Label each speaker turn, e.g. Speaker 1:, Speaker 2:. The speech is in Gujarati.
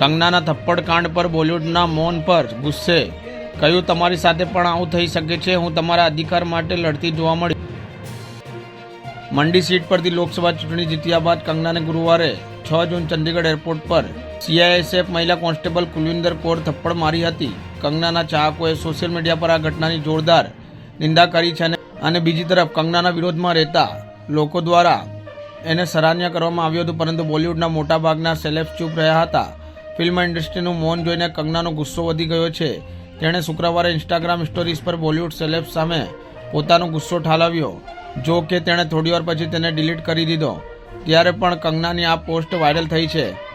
Speaker 1: કંગનાના થપ્પડ કાંડ પર બોલિવૂડના મૌન પર ગુસ્સે. કહ્યું, તમારી સાથે પણ આવું થઈ શકે છે. હું તમારા અધિકાર માટે લડતી જોવા મળી મંડી સીટ પરથી લોકસભા ચૂંટણી જીત્યા બાદ કંગનાને ગુરુવારે છ જૂન ચંદીગઢ એરપોર્ટ પર સીઆઈએસએફ મહિલા કોન્સ્ટેબલ કુલવિંદર કૌર થપ્પડ મારી હતી. કંગનાના ચાહકોએ સોશિયલ મીડિયા પર આ ઘટનાની જોરદાર નિંદા કરી છે અને બીજી તરફ કંગનાના વિરોધમાં રહેતા લોકો દ્વારા એને સરાહનીય કરવામાં આવ્યું હતું, પરંતુ બોલિવૂડના મોટાભાગના સેલેબ્સ ચૂપ રહ્યા હતા. ફિલ્મ ઇન્ડસ્ટ્રીનું મૌન જોઈને કંગનાનો ગુસ્સો વધી ગયો છે. તેણે શુક્રવારે ઇન્સ્ટાગ્રામ સ્ટોરીઝ પર બોલિવૂડ સેલેબ્સ સામે પોતાનો ગુસ્સો ઠાલવ્યો. જો કે તેણે થોડીવાર પછી તેને ડિલીટ કરી દીધો. ત્યારે પણ કંગનાની આ પોસ્ટ વાયરલ થઈ છે.